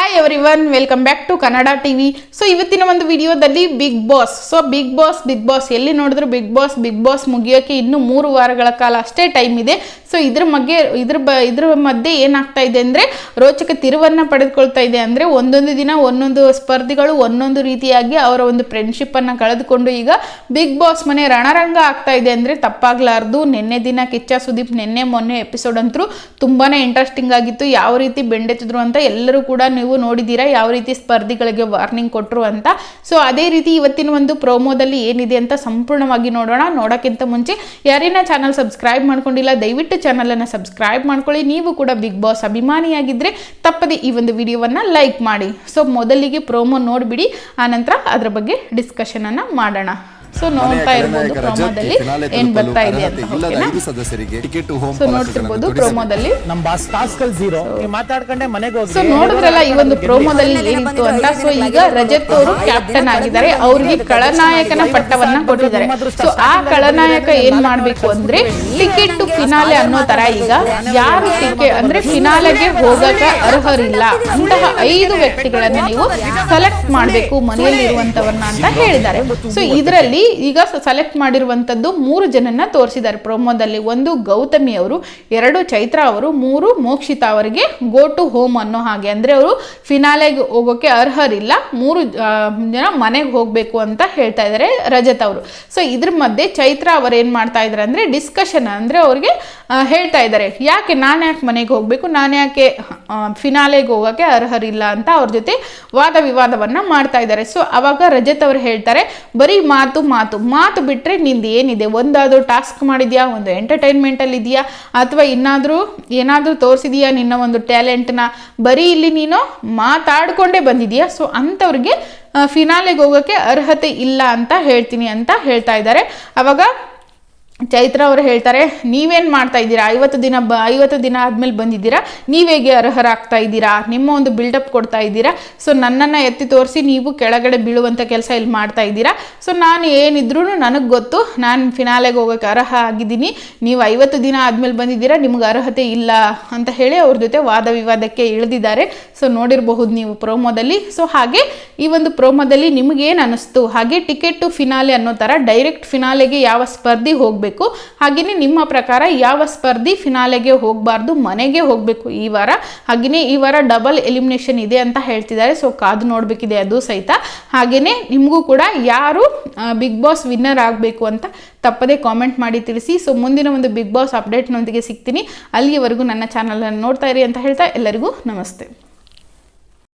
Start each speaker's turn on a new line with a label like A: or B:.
A: Hi everyone welcome back to Kannada TV so ಇವತ್ತಿನ ಒಂದು ವಿಡಿಯೋದಲ್ಲಿ big boss so big boss big boss ಎಲ್ಲಿ ನೋಡಿದ್ರು ಬಿಗ್ ಬಾಸ್ ಬಿಗ್ ಬಾಸ್ ಮುಗಿಯೋಕೆ ಇನ್ನು ಮೂರು ವಾರಗಳ ಕಾಲ ಅಷ್ಟೇ ಟೈಮ್ ಇದೆ. ಸೊ ಇದ್ರ ಬಗ್ಗೆ ಇದ್ರ ಬ, ಇದ್ರ ಮಧ್ಯೆ ಏನಾಗ್ತಾ ಇದೆ ಅಂದರೆ, ರೋಚಕ ತಿರುವನ್ನ ಪಡೆದುಕೊಳ್ತಾ ಇದೆ ಅಂದರೆ, ಒಂದೊಂದು ದಿನ ಒಂದೊಂದು ಸ್ಪರ್ಧಿಗಳು ಒಂದೊಂದು ರೀತಿಯಾಗಿ ಅವರ ಒಂದು ಫ್ರೆಂಡ್ಶಿಪ್ಪನ್ನು ಕಳೆದುಕೊಂಡು ಈಗ ಬಿಗ್ ಬಾಸ್ ಮನೆ ರಣರಂಗ ಆಗ್ತಾ ಇದೆ ಅಂದರೆ, ತಪ್ಪಾಗ್ಲಾರ್ದು. ನಿನ್ನೆ ದಿನ ಕಿಚ್ಚ ಸುದೀಪ್, ನಿನ್ನೆ ಮೊನ್ನೆ ಎಪಿಸೋಡ್ ಅಂತೂ ತುಂಬಾನೇ ಇಂಟ್ರೆಸ್ಟಿಂಗ್ ಆಗಿತ್ತು. ಯಾವ ರೀತಿ ಬೆಂಡೆತ್ತಿದ್ರು ಅಂತ ಎಲ್ಲರೂ ಕೂಡ ನೋಡಿದ್ದೀರಾ? ಯಾವ ರೀತಿ ಸ್ಪರ್ಧಿಗಳಿಗೆ ವಾರ್ನಿಂಗ್ ಕೊಟ್ಟರು ಅಂತ. ಸೊ ಅದೇ ರೀತಿ ಇವತ್ತಿನ ಒಂದು ಪ್ರೋಮೋದಲ್ಲಿ ಏನಿದೆ ಅಂತ ಸಂಪೂರ್ಣವಾಗಿ ನೋಡೋಣ. ನೋಡೋಕ್ಕಿಂತ ಮುಂಚೆ ಯಾರೇನ ಚಾನಲ್ ಸಬ್ಸ್ಕ್ರೈಬ್ ಮಾಡ್ಕೊಂಡಿಲ್ಲ, ದಯವಿಟ್ಟು ಚಾನಲನ್ನು ಸಬ್ಸ್ಕ್ರೈಬ್ ಮಾಡ್ಕೊಳ್ಳಿ. ನೀವು ಕೂಡ ಬಿಗ್ ಬಾಸ್ ಅಭಿಮಾನಿಯಾಗಿದ್ದರೆ ತಪ್ಪದೆ ಈ ಒಂದು ವಿಡಿಯೋವನ್ನು ಲೈಕ್ ಮಾಡಿ. ಸೊ ಮೊದಲಿಗೆ ಪ್ರೋಮೋ ನೋಡಿಬಿಡಿ, ಆನಂತರ ಅದರ ಬಗ್ಗೆ ಡಿಸ್ಕಷನನ್ನು ಮಾಡೋಣ. ಸೊ ನೋಡ್ತಾ ಇರ್ಬೋದು ಪ್ರೋಮೋದಲ್ಲಿ ಏನ್ ಬರ್ತಾ ಇದೆ ಅಂತ
B: ಸದಸ್ಯರಿಗೆ ಟಿಕೆಟ್ ಹೋಮ್
A: ಸೊ ನೋಡ್ತಿರ್ಬೋದು ಪ್ರೋಮೋದಲ್ಲಿ
C: ನಮ್ ಬಾಸ್ ಟಾಸ್ಕಲ್ ಝೀರೋ ನೀವು ಮಾತಾಡ್ಕೊಂಡೆ ಮನೆಗೆ ಹೋಗಿ
A: ಸೊ ನೋಡಿದ್ರಲ್ಲ ಈ ಒಂದು ಪ್ರೋಮೋದಲ್ಲಿ ಏನಿತ್ತು ಅಂತ? ಸೊ ಈಗ ರಜತ್ ಅವರು ಕ್ಯಾಪ್ಟನ್ ಆಗಿದ್ದಾರೆ. ಅವ್ರಿಗೆ ಕಳನಾಯಕನ ಪಟ್ಟವನ್ನ ಕೊಟ್ಟಿದ್ದಾರೆ. ಸೊ ಆ ಕಳನಾಯಕ ಏನ್ ಮಾಡ್ಬೇಕು ಅಂದ್ರೆ ಟಿಕೆಟ್ ಟು ಫಿನಾಲೆ ಅನ್ನೋ ತರ ಈಗ ಯಾರು ಟಿಕೆಟ್ ಅಂದ್ರೆ ಫಿನಾಲೆಗೆ ಹೋಗಕ ಅರ್ಹರಿಲ್ಲ. ಅಂತಹ ಐದು ವ್ಯಕ್ತಿಗಳನ್ನ ನೀವು ಸೆಲೆಕ್ಟ್ ಮಾಡಬೇಕು ಮನೆಯಲ್ಲಿ ಇರುವಂತವನ್ನ ಅಂತ ಹೇಳಿದ್ದಾರೆ. ಸೊ ಇದರಲ್ಲಿ ಈಗ ಸೆಲೆಕ್ಟ್ ಮಾಡಿರುವಂಥದ್ದು ಮೂರು ಜನನ್ನ ತೋರಿಸಿದ್ದಾರೆ. ಪ್ರೋಮೋದಲ್ಲಿ ಒಂದು ಗೌತಮಿ ಅವರು, ಎರಡು ಚೈತ್ರ ಅವರು, ಮೂರು ಮೋಕ್ಷಿತಾ ಅವರಿಗೆ ಗೋ ಟು ಹೋಮ್ ಅನ್ನೋ ಹಾಗೆ. ಅಂದರೆ ಅವರು ಫಿನಾಲೆಗೆ ಹೋಗೋಕ್ಕೆ ಅರ್ಹರಿಲ್ಲ. ಮೂರು ಜನ ಮನೆಗೆ ಹೋಗಬೇಕು ಅಂತ ಹೇಳ್ತಾ ಇದ್ದಾರೆ ರಜತ್ ಅವರು. ಸೊ ಇದ್ರ ಮಧ್ಯೆ ಚೈತ್ರ ಅವರು ಏನು ಮಾಡ್ತಾ ಇದ್ದಾರೆ ಅಂದರೆ ಡಿಸ್ಕಷನ್ ಅಂದರೆ ಅವ್ರಿಗೆ ಹೇಳ್ತಾ ಇದ್ದಾರೆ. ಯಾಕೆ ನಾನು ಯಾಕೆ ಮನೆಗೆ ಹೋಗಬೇಕು? ನಾನು ಯಾಕೆ ಫಿನಾಲೆಗೆ ಹೋಗೋಕ್ಕೆ ಅರ್ಹರಿಲ್ಲ ಅಂತ ಅವ್ರ ಜೊತೆ ವಾದ ವಿವಾದವನ್ನು ಮಾಡ್ತಾ ಇದ್ದಾರೆ. ಸೊ ಅವಾಗ ರಜತ್ ಅವರು ಹೇಳ್ತಾರೆ, ಬರೀ ಮಾತು ಮಾತು ಮಾತು ಬಿಟ್ಟರೆ ನಿಂದು ಏನಿದೆ? ಒಂದಾದರೂ ಟಾಸ್ಕ್ ಮಾಡಿದ್ಯಾ? ಒಂದು ಎಂಟರ್ಟೈನ್ಮೆಂಟಲ್ಲಿ ಇದೆಯಾ? ಅಥವಾ ಇನ್ನಾದರೂ ಏನಾದರೂ ತೋರಿಸಿದೀಯಾ ನಿನ್ನ ಒಂದು ಟ್ಯಾಲೆಂಟ್ನ ಬರೀ ಇಲ್ಲಿ ನೀನು ಮಾತಾಡಿಕೊಂಡೇ ಬಂದಿದೆಯಾ? ಸೊ ಅಂಥವ್ರಿಗೆ ಫಿನಾಲೆಗೆ ಹೋಗೋಕ್ಕೆ ಅರ್ಹತೆ ಇಲ್ಲ ಅಂತ ಹೇಳ್ತೀನಿ ಅಂತ ಹೇಳ್ತಾ ಇದ್ದಾರೆ. ಅವಾಗ ಚೈತ್ರ ಅವರು ಹೇಳ್ತಾರೆ, ನೀವೇನು ಮಾಡ್ತಾ ಇದ್ದೀರಾ? ಐವತ್ತು ದಿನ ಬ, ಐವತ್ತು ದಿನ ಆದಮೇಲೆ ಬಂದಿದ್ದೀರಾ? ನೀವೇಗೆ ಅರ್ಹರಾಗ್ತಾ ಇದ್ದೀರಾ? ನಿಮ್ಮ ಒಂದು ಬಿಲ್ಡಪ್ ಕೊಡ್ತಾ ಇದ್ದೀರಾ? ಸೊ ನನ್ನನ್ನು ಎತ್ತಿ ತೋರಿಸಿ ನೀವು ಕೆಳಗಡೆ ಬೀಳುವಂಥ ಕೆಲಸ ಇಲ್ಲಿ ಮಾಡ್ತಾ ಇದ್ದೀರಾ? ಸೊ ನಾನು ಏನಿದ್ರೂ ನನಗೆ ಗೊತ್ತು. ನಾನು ಫಿನಾಲೆಗೆ ಹೋಗೋಕ್ಕೆ ಅರ್ಹ ಆಗಿದ್ದೀನಿ. ನೀವು ಐವತ್ತು ದಿನ ಆದಮೇಲೆ ಬಂದಿದ್ದೀರಾ? ನಿಮ್ಗೆ ಅರ್ಹತೆ ಇಲ್ಲ ಅಂತ ಹೇಳಿ ಅವ್ರ ಜೊತೆ ವಾದ ವಿವಾದಕ್ಕೆ ಇಳಿದಿದ್ದಾರೆ. ಸೊ ನೋಡಿರಬಹುದು ನೀವು ಪ್ರೋಮೋದಲ್ಲಿ. ಸೊ ಹಾಗೆ ಈ ಒಂದು ಪ್ರೋಮೋದಲ್ಲಿ ನಿಮಗೇನು ಅನ್ನಿಸ್ತು ಹಾಗೆ ಟಿಕೆಟ್ ಟು ಫಿನಾಲೆ ಅನ್ನೋ ಥರ ಡೈರೆಕ್ಟ್ ಫಿನಾಲೆಗೆ ಯಾವ ಸ್ಪರ್ಧಿ ಹೋಗಬೇಕು. ಹಾಗೆಯೇ ನಿಮ್ಮ ಪ್ರಕಾರ ಯಾವ ಸ್ಪರ್ಧಿ ಫಿನಾಲೆಗೆ ಹೋಗಬಾರ್ದು, ಮನೆಗೆ ಹೋಗಬೇಕು ಈ ವಾರ? ಹಾಗೆಯೇ ಈ ವಾರ ಡಬಲ್ ಎಲಿಮಿನೇಷನ್ ಇದೆ ಅಂತ ಹೇಳ್ತಿದ್ದಾರೆ ಸೊ ಕಾದು ನೋಡಬೇಕಿದೆ ಅದು ಸಹಿತ. ಹಾಗೆಯೇ ನಿಮಗೂ ಕೂಡ ಯಾರು ಬಿಗ್ ಬಾಸ್ ವಿನ್ನರ್ ಆಗಬೇಕು ಅಂತ ತಪ್ಪದೇ ಕಾಮೆಂಟ್ ಮಾಡಿ ತಿಳಿಸಿ. ಸೊ ಮುಂದಿನ ಒಂದು ಬಿಗ್ ಬಾಸ್ ಅಪ್ಡೇಟ್ನೊಂದಿಗೆ ಸಿಗ್ತೀನಿ. ಅಲ್ಲಿಯವರೆಗೂ ನನ್ನ ಚಾನಲನ್ನು ನೋಡ್ತಾ ಇರಿ ಅಂತ ಹೇಳ್ತಾ ಎಲ್ಲರಿಗೂ ನಮಸ್ತೆ.